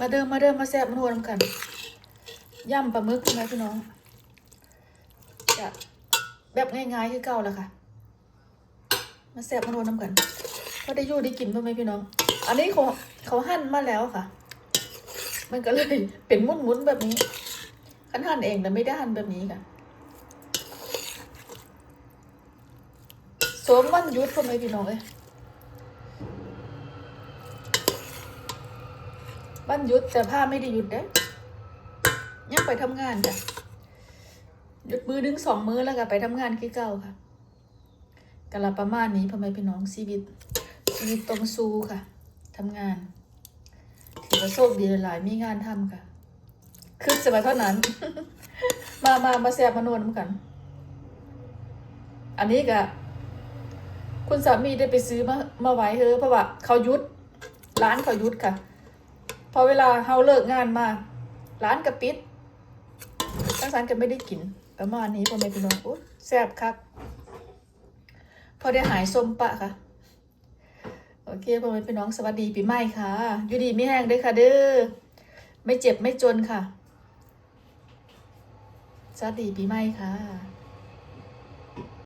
มาเดิมมาเดิมมาแซ่บมาโหนำกันย่ำปลาหมึกใช่ไหมพี่น้องจะแบบง่ายๆคือเก่าแหละค่ะ มาแซ่บมาโหนำกันก็ได้ยู่ได้กินพ่อแม่พี่น้อง อันนี้เขาเขาหั่นมาแล้วค่ะ มันก็เลยเป็นมุนๆแบบนี้ขันหั่นเองแต่ไม่ได้หั่นแบบนี้ค่ะสวมวันยุดพ่อแม่พี่น้องเอ้ วันหยุดแต่ผ้าไม่ได้หยุดเด้ยังไปทำงานจ้ะหยุดมือดึงสองมือแล้วก็ไปทำงานคือเก่าค่ะกะละประมาณนี้พ่อแม่พี่น้องชีวิตชีวิตตรงซูค่ะทำงานถือว่าโชคดีหลายมีงานทำค่ะคือจะมาเท่านั้น มามามาแซบมานวลกัน อันนี้ก็คุณสามีได้ไปซื้อมามาไว้เธอเพราะว่าเขายุดร้านเขายุดค่ะ พอเวลาเฮาเลิกงานมา ร้านก็ปิดทั้งสารก็ไม่ได้กินประมาณนี้พ่อแม่พี่น้องอุ๊ยแซ่บครับพอได้หายส้มปะค่ะ โอเคพ่อแม่พี่น้องสวัสดีปีใหม่ค่ะ อยู่ดีไม่แห้งด้วยค่ะเด้อไม่เจ็บไม่จนค่ะ สวัสดีปีใหม่ค่ะ